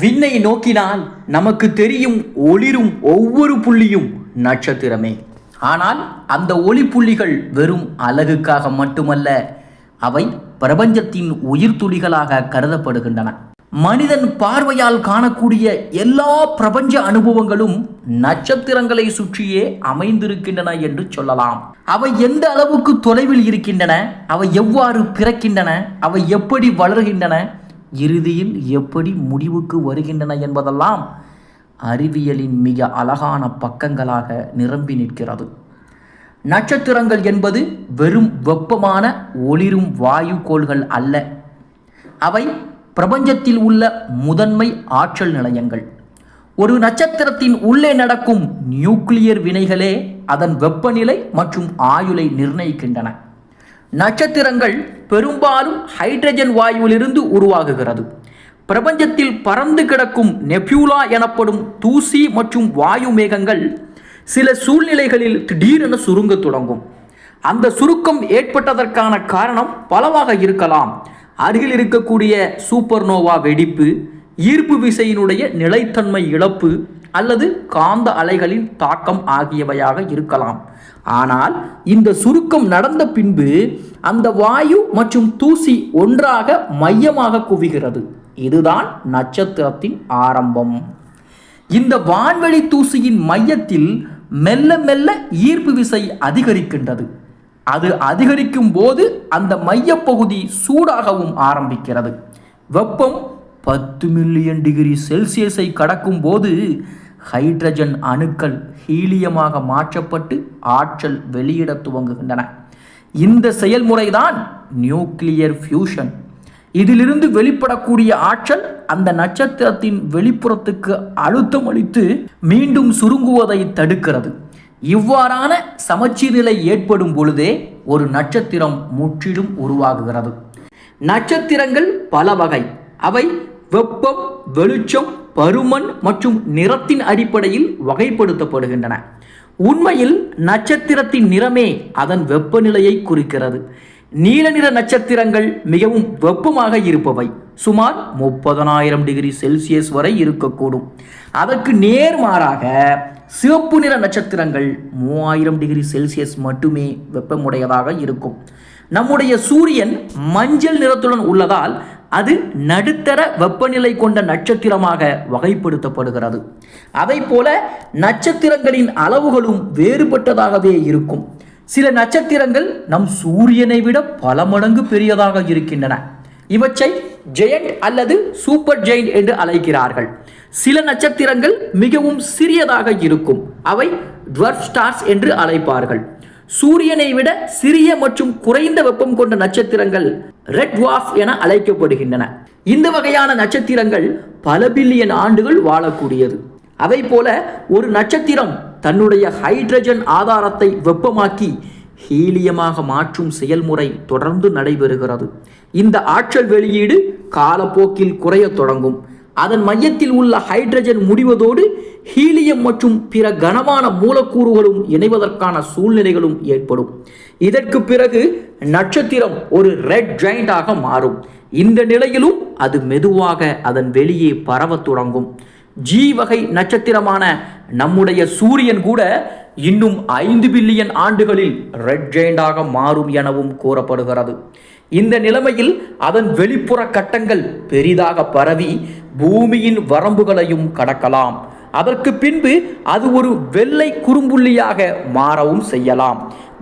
விண்ணை நோக்கினால் நமக்கு தெரியும் ஒளிரும் ஒவ்வொரு புள்ளியும் நட்சத்திரமே. ஆனால் அந்த ஒளி புள்ளிகள் வெறும் அழகுக்காக மட்டுமல்ல அவை பிரபஞ்சத்தின் உயிர் துளிகளாக கருதப்படுகின்றன. மனிதன் பார்வையால் காணக்கூடிய எல்லா பிரபஞ்ச அனுபவங்களும் நட்சத்திரங்களை சுற்றியே அமைந்திருக்கின்றன என்று சொல்லலாம். அவை எந்த அளவுக்கு தொலைவில் இருக்கின்றன அவை எவ்வாறு பிறக்கின்றன அவை எப்படி வளர்கின்றன இறுதியில் எப்படி முடிவுக்கு வருகின்றன என்பதெல்லாம் அறிவியலின் மிக அழகான பக்கங்களாக நிரம்பி நிற்கிறது. நட்சத்திரங்கள் என்பது வெறும் வெப்பமான ஒளிரும் வாயு கோள்கள் அல்ல. அவை பிரபஞ்சத்தில் உள்ள முதன்மை ஆற்றல் நிலையங்கள். ஒரு நட்சத்திரத்தின் உள்ளே நடக்கும் நியூக்ளியர் வினைகளே அதன் வெப்பநிலை மற்றும் ஆயுளை நிர்ணயிக்கின்றன. நட்சத்திரங்கள் பெரும்பாலும் ஹைட்ரஜன் வாயுவிலிருந்து உருவாகுகிறது. பிரபஞ்சத்தில் பறந்து கிடக்கும் நெப்யூலா எனப்படும் தூசி மற்றும் வாயு மேகங்கள் சில சூழ்நிலைகளில் திடீரென சுருங்க தொடங்கும். அந்த சுருக்கம் ஏற்பட்டதற்கான காரணம் பலவாக இருக்கலாம். அருகில் இருக்கக்கூடிய சூப்பர்னோவா வெடிப்பு ஈர்ப்பு விசையினுடைய நிலைத்தன்மை இழப்பு அல்லது காந்த அலைகளின் தாக்கம் ஆகியவையாக இருக்கலாம். ஆனால் இந்த சுருக்கம் நடந்த பின்பு அந்த வாயு மற்றும் தூசி ஒன்றாக மையமாக குவிகிறது. இதுதான் நட்சத்திரத்தின் ஆரம்பம். இந்த வான்வெளி தூசியின் மையத்தில் மெல்ல மெல்ல ஈர்ப்பு விசை அதிகரிக்கின்றது. அது அதிகரிக்கும் போது அந்த மையப்பகுதி சூடாகவும் ஆரம்பிக்கிறது. வெப்பம் பத்து மில்லியன் டிகிரி செல்சியஸை கடக்கும் போது ஹைட்ரஜன் அணுக்கள் ஹீலியமாக மாற்றப்பட்டு ஆற்றல் வெளியிட துவங்குகின்றன. இந்த செயல்முறைதான் நியூக்ளியர் ஃபியூஷன். இதிலிருந்து வெளிப்படக்கூடிய ஆற்றல் அந்த நட்சத்திரத்தின் வெளிப்புறத்துக்கு அழுத்தம் அளித்து மீண்டும் சுருங்குவதை தடுக்கிறது. இவ்வாறான சமச்சீர் நிலை ஏற்படும் பொழுதே ஒரு நட்சத்திரம் முற்றிலும் உருவாகுகிறது. நட்சத்திரங்கள் பல வகை அவை வெப்பம் வெளிச்சம் பருமன் மற்றும் நிறத்தின் அடிப்படையில் வகைப்படுத்தப்படுகின்றன. உண்மையில் நட்சத்திரத்தின் நிறமே அதன் வெப்பநிலையை குறிக்கிறது. நீல நிற நட்சத்திரங்கள் மிகவும் வெப்பமாக இருப்பவை. சுமார் முப்பதனாயிரம் டிகிரி செல்சியஸ் வரை இருக்கக்கூடும். அதற்கு நேர்மாறாக சிவப்பு நிற நட்சத்திரங்கள் மூவாயிரம் டிகிரி செல்சியஸ் மட்டுமே வெப்பமுடையதாக இருக்கும். நம்முடைய சூரியன் மஞ்சள் நிறத்துடன் உள்ளதால் அது நடுத்தர வெப்பநிலை கொண்ட நட்சத்திரமாக வகைப்படுத்தப்படுகிறது. அதை போல நட்சத்திரங்களின் அளவுகளும் வேறுபட்டதாகவே இருக்கும். சில நட்சத்திரங்கள் நம் சூரியனை விட பல மடங்கு பெரியதாக இருக்கின்றன. இவற்றை ஜெயண்ட் அல்லது சூப்பர் ஜெயண்ட் என்று அழைக்கிறார்கள். சில நட்சத்திரங்கள் மிகவும் சிறியதாக இருக்கும். அவை டுவர்ஃப் ஸ்டார்ஸ் என்று அழைப்பார்கள். சூரியனை விட சிறிய மற்றும் குறைந்த வெப்பம் கொண்ட நட்சத்திரங்கள் ரெட் வாஃப் என அழைக்கப்படுகின்றன. இந்த வகையான நட்சத்திரங்கள் பல பில்லியன் ஆண்டுகள் வாழக்கூடியது. அவை போல ஒரு நட்சத்திரம் தன்னுடைய ஹைட்ரஜன் ஆதாரத்தை வெப்பமாக்கி ஹீலியமாக மாற்றும் செயல்முறை தொடர்ந்து நடைபெறுகிறது. இந்த ஆற்றல் வெளியீடு காலப்போக்கில் குறையத் தொடங்கும். அதன் மையத்தில் உள்ள ஹைட்ரஜன் முடிவதோடு ஹீலியம் மற்றும் பிற கனமான மூலக்கூறுகளும் இணைவதற்கான சூழ்நிலைகளும் ஏற்படும். இதற்கு பிறகு நட்சத்திரம் ஒரு ரெட் ஜெயிண்டாக மாறும். இந்த நிலையிலும் அது மெதுவாக அதன் வெளியே பரவத் தொடங்கும். ஜி வகை நட்சத்திரமான நம்முடைய சூரியன் கூட இன்னும் ஐந்து பில்லியன் ஆண்டுகளில் ரெட் ஜெயிண்டாக மாறும் எனவும் கூறப்படுகிறது. இந்த நிலைமையில் அதன் வெளிப்புற கட்டங்கள் பெரிதாக பரவி பூமியின் வரம்புகளையும் கடக்கலாம். அதற்கு பின்பு அது ஒரு வெள்ளை குறும்புள்ளியாக மாறவும் செய்யலாம்.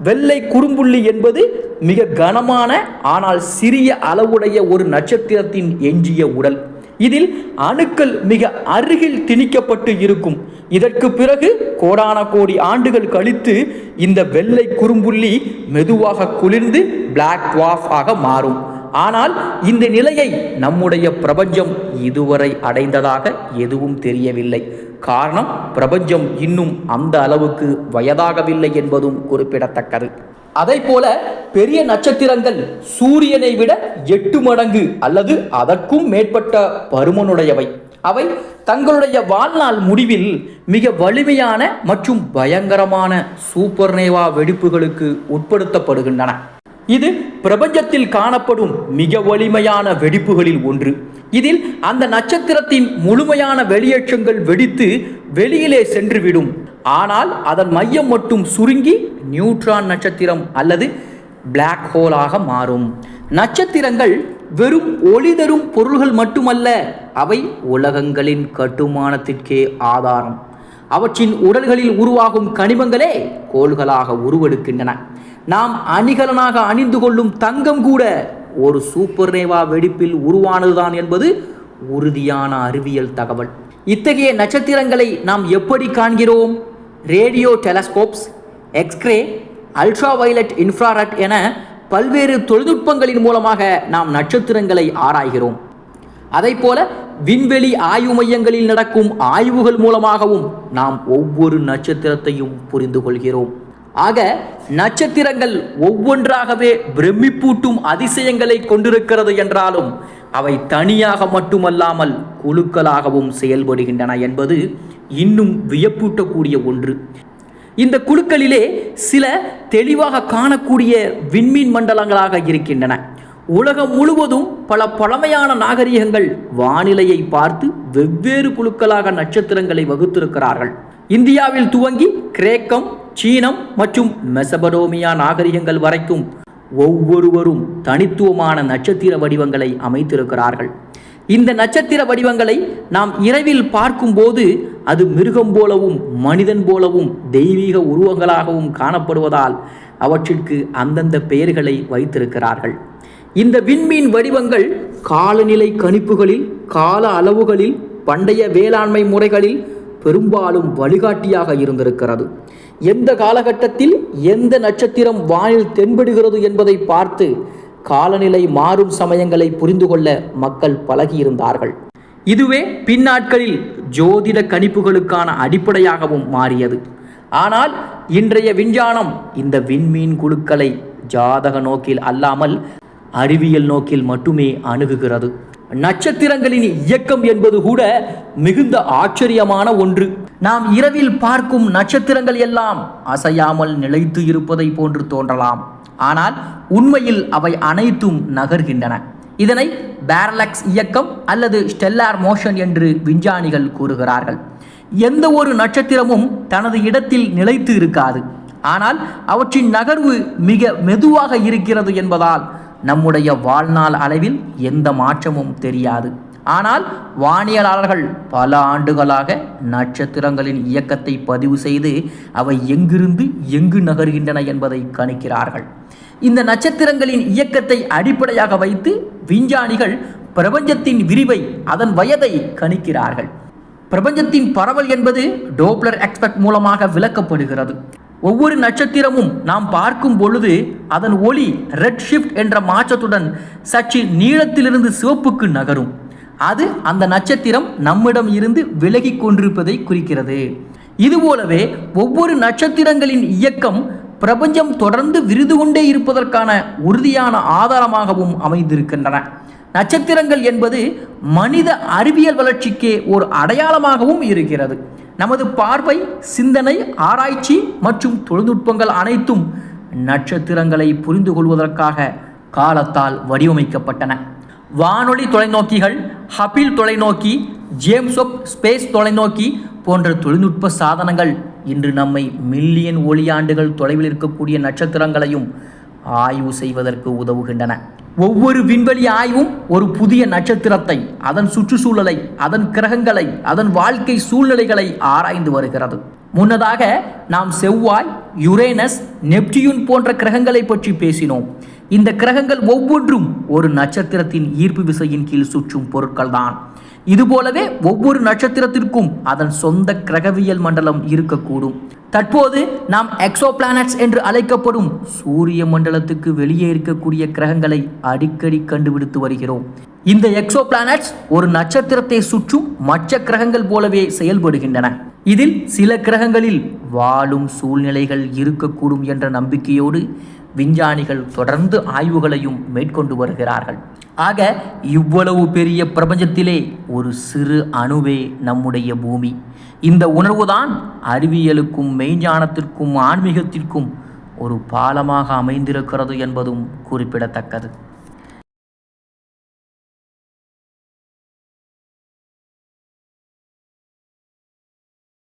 வெள்ளை குறும்புள்ளி என்பது மிக கனமான ஆனால் சிறிய அளவுடைய ஒரு நட்சத்திரத்தின் எஞ்சிய உடல். இதில் அணுக்கள் மிக அருகில் திணிக்கப்பட்டு இருக்கும். இதற்கு பிறகு கோடான கோடி ஆண்டுகள் கழித்து இந்த வெள்ளை குறும்புள்ளி மெதுவாக குளிர்ந்து பிளாக் வாஃப் ஆக மாறும். ஆனால் இந்த நிலையை நம்முடைய பிரபஞ்சம் இதுவரை அடைந்ததாக எதுவும் தெரியவில்லை. காரணம் பிரபஞ்சம் இன்னும் அந்த அளவுக்கு வயதாகவில்லை என்பதும் குறிப்பிடத்தக்கது. அதை போல பெரிய நட்சத்திரங்கள் சூரியனை விட எட்டு மடங்கு அல்லது அதற்கும் மேற்பட்ட பருமனுடையவை. அவை தங்களுடைய வாழ்நாள் முடிவில் மிக வலிமையான மற்றும் பயங்கரமான சூப்பர்னேவா வெடிப்புகளுக்கு உட்படுத்தப்படுகின்றன. இது பிரபஞ்சத்தில் காணப்படும் மிக வலிமையான வெடிப்புகளில் ஒன்று. இதில் அந்த நட்சத்திரத்தின் முழுமையான வெளியேற்றங்கள் வெடித்து வெளியிலே சென்றுவிடும். ஆனால் அதன் மையம் மட்டும் சுருங்கி நியூட்ரான் நட்சத்திரம் அல்லது பிளாக் ஹோலாக மாறும். நட்சத்திரங்கள் வெறும் ஒளி தரும் பொருள்கள் மட்டுமல்ல அவை உலகங்களின் கட்டுமானத்திற்கே ஆதாரம். அவற்றின் உடல்களில் உருவாகும் கனிமங்களே கோள்களாக உருவெடுக்கின்றன. நாம் அணிகலனாக அணிந்து கொள்ளும் தங்கம் கூட ஒரு சூப்பர் நேவா வெடிப்பில் உருவானதுதான் என்பது உறுதியான அறிவியல் தகவல். இத்தகைய நட்சத்திரங்களை நாம் எப்படி காண்கிறோம்? Radio telescopes X ray ultraviolet infrared என பல்வேறு தொழில்நுட்பங்களின் மூலமாக நாம் நட்சத்திரங்களை ஆராய்கிறோம். அதைப்போல விண்வெளி ஆய்வு மையங்களில் நடக்கும் ஆய்வுகள் மூலமாகவும் நாம் ஒவ்வொரு நட்சத்திரத்தையும் புரிந்து கொள்கிறோம் ஆக நட்சத்திரங்கள் ஒவ்வொன்றாகவே பிரமிப்பூட்டும் அதிசயங்களை கொண்டிருக்கிறது என்றாலும் அவை தனியாக மட்டுமல்லாமல் குழுக்களாகவும் செயல்படுகின்றன என்பது இன்னும் வியப்பூட்டக்கூடிய ஒன்று. இந்த குழுக்களிலே சில தெளிவாக காணக்கூடிய விண்மீன் மண்டலங்களாக இருக்கின்றன. உலகம் முழுவதும் பல பழமையான நாகரிகங்கள் வானிலையை பார்த்து வெவ்வேறு குழுக்களாக நட்சத்திரங்களை வகுத்திருக்கிறார்கள். இந்தியாவில் துவங்கி கிரேக்கம் சீனம் மற்றும் மெசபடோமியா நாகரிகங்கள் வரைக்கும் ஒவ்வொருவரும் தனித்துவமான நட்சத்திர வடிவங்களை அமைத்திருக்கிறார்கள். இந்த நட்சத்திர வடிவங்களை நாம் இரவில் பார்க்கும்போது அது மிருகம் போலவும் மனிதன் போலவும் தெய்வீக உருவங்களாகவும் காணப்படுவதால் அவற்றிற்கு அந்தந்த பெயர்களை வைத்திருக்கிறார்கள். இந்த விண்மீன் வடிவங்கள் காலநிலை கணிப்புகளில் கால அளவுகளில் பண்டைய வேளாண்மை முறைகளில் பெரும்பாலும் வழிகாட்டியாக இருந்திருக்கிறது. எந்த காலகட்டத்தில் எந்த நட்சத்திரம் வானில் தென்படுகிறது என்பதை பார்த்து காலநிலை மாறும் சமயங்களை புரிந்து கொள்ள மக்கள் பழகியிருந்தார்கள் இதுவே பின்னாட்களில் ஜோதிட கணிப்புகளுக்கான அடிப்படையாகவும் மாறியது. ஆனால் இன்றைய விஞ்ஞானம் இந்த விண்மீன் குழுக்களை ஜாதக நோக்கில் அல்லாமல் அறிவியல் நோக்கில் மட்டுமே அணுகுகிறது. நட்சத்திரங்களின் இயக்கம் என்பது கூட மிகுந்த ஆச்சரியமான ஒன்று. நாம் இரவில் பார்க்கும் நட்சத்திரங்கள் எல்லாம் அசையாமல் நிலைத்து இருப்பதை போன்று தோன்றலாம். ஆனால் உண்மையில் அவை அனைத்தும் நகர்கின்றன. இதனை பேரலக்ஸ் இயக்கம் அல்லது ஸ்டெல்லார் மோஷன் என்று விஞ்ஞானிகள் கூறுகிறார்கள். எந்த ஒரு நட்சத்திரமும் தனது இடத்தில் நிலைத்து இருக்காது. ஆனால் அவற்றின் நகர்வு மிக மெதுவாக இருக்கிறது என்பதால் நம்முடைய வாழ்நாள் அளவில் எந்த மாற்றமும் தெரியாது. ஆனால் வானியலாளர்கள் பல ஆண்டுகளாக நட்சத்திரங்களின் இயக்கத்தை பதிவு செய்து அவை எங்கிருந்து எங்கு நகர்கின்றன என்பதை கணிக்கிறார்கள். இந்த நட்சத்திரங்களின் இயக்கத்தை அடிப்படையாக வைத்து விஞ்ஞானிகள் பிரபஞ்சத்தின் விரிவை அதன் வயதை கணிக்கிறார்கள். பிரபஞ்சத்தின் பரவல் என்பது டோப்ளர் எக்ஸ்பெக்ட் மூலமாக விளக்கப்படுகிறது. ஒவ்வொரு நட்சத்திரமும் நாம் பார்க்கும் பொழுது அதன் ஒளி ரெட் ஷிஃப்ட் என்ற மாற்றத்துடன் சற்று நீளத்திலிருந்து சிவப்புக்கு நகரும். அது அந்த நட்சத்திரம் நம்மிடம் இருந்து விலகி கொண்டிருப்பதை குறிக்கிறது. இதுபோலவே ஒவ்வொரு நட்சத்திரங்களின் இயக்கம் பிரபஞ்சம் தொடர்ந்து விருது கொண்டே இருப்பதற்கான உறுதியான ஆதாரமாகவும் அமைந்திருக்கின்றன. நட்சத்திரங்கள் என்பது மனித அறிவியல் வளர்ச்சிக்கே ஒரு அடையாளமாகவும் இருக்கிறது. நமது பார்வை சிந்தனை ஆராய்ச்சி மற்றும் தொழில்நுட்பங்கள் அனைத்தும் நட்சத்திரங்களை புரிந்து கொள்வதற்காக காலத்தால் வடிவமைக்கப்பட்டன. வானொலி தொலைநோக்கிகள் ஹபில் தொலைநோக்கி ஜேம்ஸ் ஒப் ஸ்பேஸ் தொலைநோக்கி போன்ற தொழில்நுட்ப சாதனங்கள் இன்று நம்மை மில்லியன் ஒளியாண்டுகள் தொலைவில் இருக்கக்கூடிய நட்சத்திரங்களையும் ஆய்வு செய்வதற்கு உதவுகின்றன. ஒவ்வொரு விண்வெளி ஆய்வும் ஒரு புதிய நட்சத்திரத்தை அதன் சுற்றுச்சூழலை அதன் கிரகங்களை அதன் வாழ்க்கை சூழ்நிலைகளை ஆராய்ந்து வருகிறது. முன்னதாக நாம் செவ்வாய் யுரேனஸ் நெப்டியூன் போன்ற கிரகங்களை பற்றி பேசினோம். இந்த கிரகங்கள் ஒவ்வொன்றும் ஒரு நட்சத்திரத்தின் ஈர்ப்பு விசையின் கீழ் சுற்றும் பொருட்கள்தான். இதுபோலவே ஒவ்வொரு நட்சத்திரத்திற்கும் அதன் சொந்த கிரகவியல் மண்டலம் இருக்கக்கூடும். தற்போது நாம் எக்ஸோ பிளானட்ஸ் என்று அழைக்கப்படும் சூரிய மண்டலத்துக்கு வெளியே இருக்கக்கூடிய கிரகங்களை அடிக்கடி கண்டுபிடித்து வருகிறோம். இந்த எக்ஸோ பிளானட்ஸ் ஒரு நட்சத்திரத்தை சுற்றும் மற்ற கிரகங்கள் போலவே செயல்படுகின்றன. இதில் சில கிரகங்களில் வாழும் சூழ்நிலைகள் இருக்கக்கூடும் என்ற நம்பிக்கையோடு விஞ்ஞானிகள் தொடர்ந்து ஆய்வுகளையும் மேற்கொண்டு வருகிறார்கள். ஆக இவ்வளவு பெரிய பிரபஞ்சத்திலே ஒரு சிறு அணுவே நம்முடைய பூமி. இந்த உணர்வுதான் அறிவியலுக்கும் மெய்ஞானத்திற்கும் ஆன்மீகத்திற்கும் ஒரு பாலமாக அமைந்திருக்கிறது என்பதும் குறிப்பிடத்தக்கது.